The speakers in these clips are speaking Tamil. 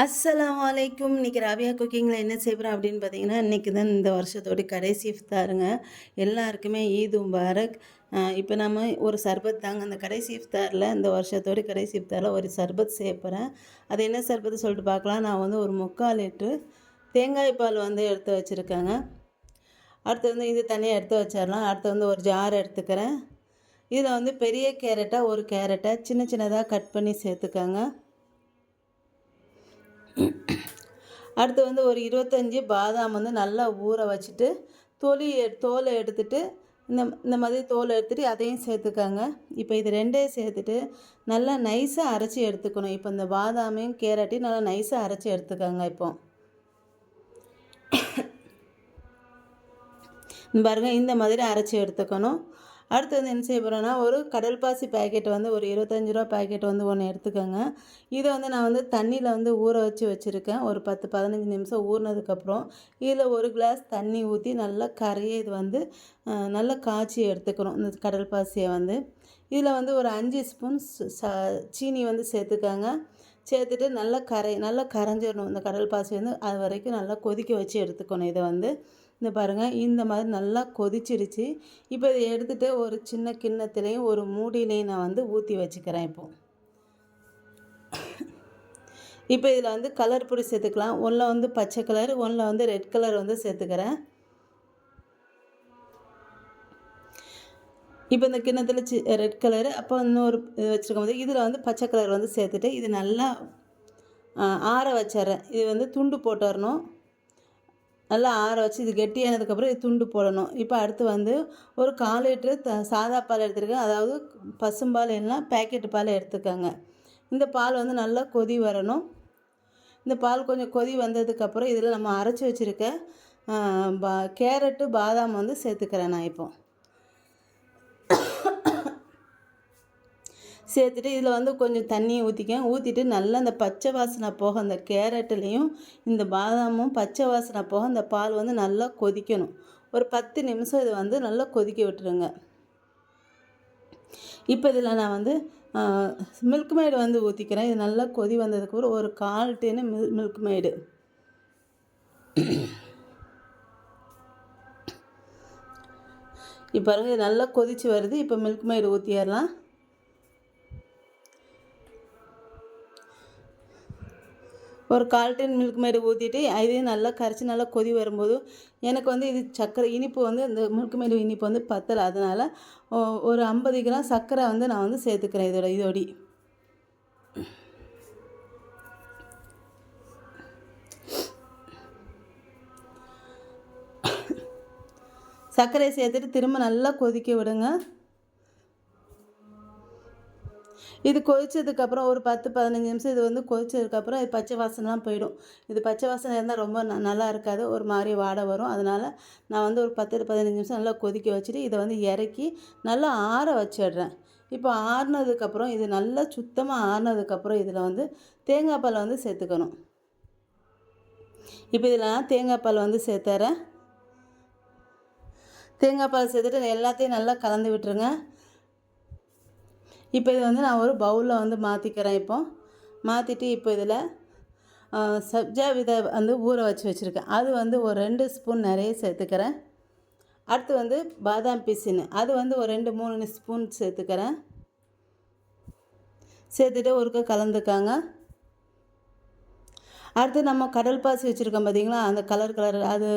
அஸ்லாம் வலைக்கும் இன்றைக்கி ராபியா குக்கிங்கில் என்ன செய்கிறோம் அப்படின்னு பார்த்தீங்கன்னா இன்றைக்கி தான் இந்த வருஷத்தோட கடைசி இஃப்தாருங்க எல்லாருக்குமே ஈத் முபாரக். இப்போ நம்ம ஒரு சர்பத் தாங்க. அந்த கடைசி இஃப்தாரில் இந்த வருஷத்தோட கடைசி இஃப்தாரில் ஒரு சர்பத் சேர்ப்புறேன் அது என்ன சர்பத்து சொல்லிட்டு பார்க்கலாம். நான் வந்து ஒரு முக்கால் லிட்ரு தேங்காய் பால் வந்து எடுத்து வச்சுருக்கேங்க. அடுத்து வந்து இது தனியாக எடுத்து வச்சிடலாம். அடுத்து வந்து ஒரு ஜார் எடுத்துக்கிறேன். இதில் வந்து பெரிய கேரட்டாக ஒரு கேரட்டை சின்ன சின்னதாக கட் பண்ணி சேர்த்துக்கோங்க. அடுத்து வந்து ஒரு இருபத்தஞ்சி பாதாம் வந்து நல்லா ஊற வச்சுட்டு தொலி தோலை எடுத்துட்டு இந்த இந்த மாதிரி தோலை எடுத்துகிட்டு அதையும் சேர்த்துக்கோங்க. இப்போ இது ரெண்டையும் சேர்த்துட்டு நல்லா நைஸாக அரைச்சி எடுத்துக்கணும். இப்போ இந்த பாதாமையும் கேரட்டையும் நல்லா நைஸாக அரைச்சி எடுத்துக்கோங்க இப்போ. பாருங்கள் இந்த மாதிரி அரைச்சி எடுத்துக்கணும். அடுத்து வந்து என்ன செய்ய போகிறேன்னா ஒரு கடல் பாசி பேக்கெட் வந்து ஒரு இருபத்தஞ்சி ரூபா பேக்கெட் வந்து ஒன்று எடுத்துக்கோங்க. இதை வந்து நான் வந்து தண்ணியில் வந்து ஊற வச்சு வச்சுருக்கேன். ஒரு பத்து பதினஞ்சு நிமிஷம் ஊறினதுக்கப்புறம் இதில் ஒரு கிளாஸ் தண்ணி ஊற்றி நல்லா கரையை இது வந்து நல்லா காய்ச்சி எடுத்துக்கணும் இந்த கடல் பாசியை வந்து. இதில் வந்து ஒரு அஞ்சு ஸ்பூன் ச சீனி வந்து சேர்த்துக்கோங்க. சேர்த்துட்டு நல்லா கரை நல்லா கரைஞ்சிடணும். இந்த கடல் பாசி வந்து அது வரைக்கும் நல்லா கொதிக்க வச்சு எடுத்துக்கணும் இதை வந்து. இந்த பாருங்கள் இந்த மாதிரி நல்லா கொதிச்சிருச்சு. இப்போ இதை எடுத்துகிட்டு ஒரு சின்ன கிண்ணத்துலேயும் ஒரு மூடியிலையும் நான் வந்து ஊற்றி வச்சுக்கிறேன் இப்போது இப்போ இதில் வந்து கலர் பொடி சேர்த்துக்கலாம். ஒன்றில் வந்து பச்சை கலர் ஒன்றில் வந்து ரெட் கலர் வந்து சேர்த்துக்கிறேன். இப்போ இந்த கிண்ணத்தில் சி ரெட் கலரு அப்போ இன்னொரு இது வச்சுருக்கும் போது இதில் வந்து பச்சை கலர் வந்து சேர்த்துட்டு இது நல்லா ஆற வச்சிட்றேன். இது வந்து துண்டு போட்டுறணும் நல்லா ஆற வச்சு இது கெட்டியானதுக்கப்புறம் இது துண்டு போடணும். இப்போ அடுத்து வந்து ஒரு கால் லிட்டரு த சாதா பால் எடுத்துருக்கேன். அதாவது பசும்பால் இல்லைனா பேக்கெட்டு பால் எடுத்துக்கோங்க. இந்த பால் வந்து நல்லா கொதி வரணும். இந்த பால் கொஞ்சம் கொதி வந்ததுக்கப்புறம் இதில் நம்ம அரைச்சி வச்சுருக்க பா கேரட்டு பாதாம் வந்து சேர்த்துக்கிறேன் நான் இப்போது சேர்த்துட்டு இதில் வந்து கொஞ்சம் தண்ணியை ஊற்றிக்கேன் ஊற்றிட்டு நல்லா அந்த பச்சை வாசனை போக அந்த கேரட்டுலேயும் இந்த பாதாமும் பச்சை வாசனை போக அந்த பால் வந்து நல்லா கொதிக்கணும். ஒரு பத்து நிமிஷம் இதை வந்து நல்லா கொதிக்க விட்டுருங்க. இப்போ இதில் நான் வந்து மில்க் மேடு வந்து ஊற்றிக்கிறேன் இது நல்லா கொதி வந்ததுக்கு ஒரு கால் டீனு மில் மில்க் மேடு. இப்போ இது நல்லா கொதித்து வருது. இப்போ மில்க் மேடு ஊற்றிடலாம் ஒரு கால் டன் மில்க் மேடு ஊற்றிட்டு இதையும் நல்லா கரைச்சி நல்லா கொதி வரும்போது எனக்கு வந்து இது சர்க்கரை இனிப்பு வந்து இந்த மில்க் மேடு இனிப்பு வந்து பத்தலை. அதனால் ஒரு ஐம்பது கிராம் சர்க்கரை வந்து நான் வந்து சேர்த்துக்கிறேன் இதோட இதோடி. சர்க்கரையை சேர்த்துட்டு திரும்ப நல்லா கொதிக்க விடுங்க. இது கொதித்ததுக்கப்புறம் ஒரு பத்து பதினஞ்சு நிமிஷம் இது வந்து கொதித்ததுக்கப்புறம் இது பச்சை வாசனைலாம் போயிடும். இது பச்சை வாசனை இருந்தால் ரொம்ப நல்லா இருக்காது. ஒரு மாதிரி வாடை வரும். அதனால் நான் வந்து ஒரு பத்து பதினஞ்சு நிமிஷம் நல்லா கொதிக்க வச்சுட்டு இதை வந்து இறக்கி நல்லா ஆற வச்சிடுறேன். இப்போ ஆறுனதுக்கப்புறம் இது நல்லா சுத்தமாக ஆறுனதுக்கப்புறம் இதில் வந்து தேங்காய் பால் வந்து சேர்த்துக்கணும். இப்போ இதில் நான் தேங்காய் பால் வந்து சேர்த்துறேன். தேங்காய் பால் சேர்த்துட்டு எல்லாத்தையும் நல்லா கலந்து விட்டுருங்க. இப்போ இது வந்து நான் ஒரு பவுலில் வந்து மாற்றிக்கிறேன் இப்போ. மாற்றிட்டு இப்போ இதில் சப்ஜா விதை வந்து ஊற வச்சு வச்சுருக்கேன். அது வந்து ஒரு ரெண்டு ஸ்பூன் நிறைய சேர்த்துக்கிறேன். அடுத்து வந்து பாதாம் பிசின்னு அது வந்து ஒரு ரெண்டு மூணு ஸ்பூன் சேர்த்துக்கிறேன். சேர்த்துட்டு ஒருக்க கலந்துக்காங்க. அடுத்து நம்ம கடல் பாசி வச்சுருக்கோம் பார்த்தீங்களா? அந்த கலர் கலர் அது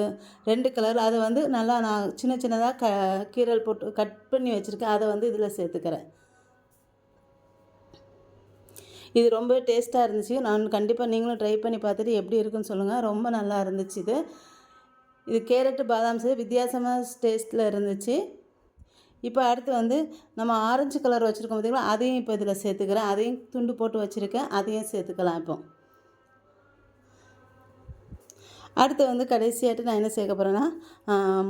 ரெண்டு கலர். அதை வந்து நல்லா நான் சின்ன சின்னதாக க கீரல் போட்டு கட் பண்ணி வச்சுருக்கேன். அதை வந்து இதில் சேர்த்துக்கிறேன். இது ரொம்ப டேஸ்ட்டாக இருந்துச்சு. நான் கண்டிப்பாக நீங்களும் ட்ரை பண்ணி பார்த்துட்டு எப்படி இருக்குன்னு சொல்லுங்கள் ரொம்ப நல்லா இருந்துச்சு இது. இது கேரட்டு பாதாம் சே வித்தியாசமாக டேஸ்ட்டில் இருந்துச்சு. இப்போ அடுத்து வந்து நம்ம ஆரஞ்சு கலர் வச்சுருக்கோம் பார்த்திங்களா அதையும் இப்போ இதில் சேர்த்துக்கிறேன். அதையும் துண்டு போட்டு வச்சுருக்கேன். அதையும் சேர்த்துக்கலாம் இப்போ. அடுத்து வந்து கடைசியாட்டு நான் என்ன சேர்க்க போகிறேன்னா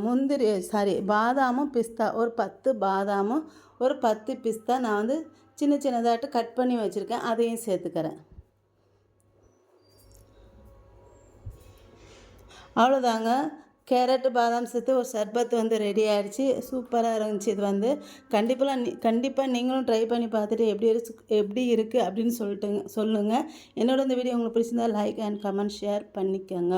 முந்திரி சாரி பாதாமும் பிஸ்தா ஒரு பத்து பாதாமும் ஒரு பத்து பிஸ்தா நான் வந்து சின்ன சின்னதாட்டு கட் பண்ணி வச்சுருக்கேன் அதையும் சேர்த்துக்கிறேன். அவ்வளோதாங்க கேரட்டு பாதாம் சேர்த்து ஒரு சர்பத் வந்து ரெடி ஆயிடுச்சு. சூப்பராக இருந்துச்சு இது வந்து. கண்டிப்பாக நீ கண்டிப்பாக நீங்களும் ட்ரை பண்ணி பார்த்துட்டு எப்படி இருக்கு எப்படி இருக்குது அப்படின்னு சொல்லிட்டுங்க சொல்லுங்கள் என்னோட இந்த வீடியோ உங்களுக்கு பிடிச்சிருந்தா லைக் அண்ட் கமெண்ட் ஷேர் பண்ணிக்கோங்க.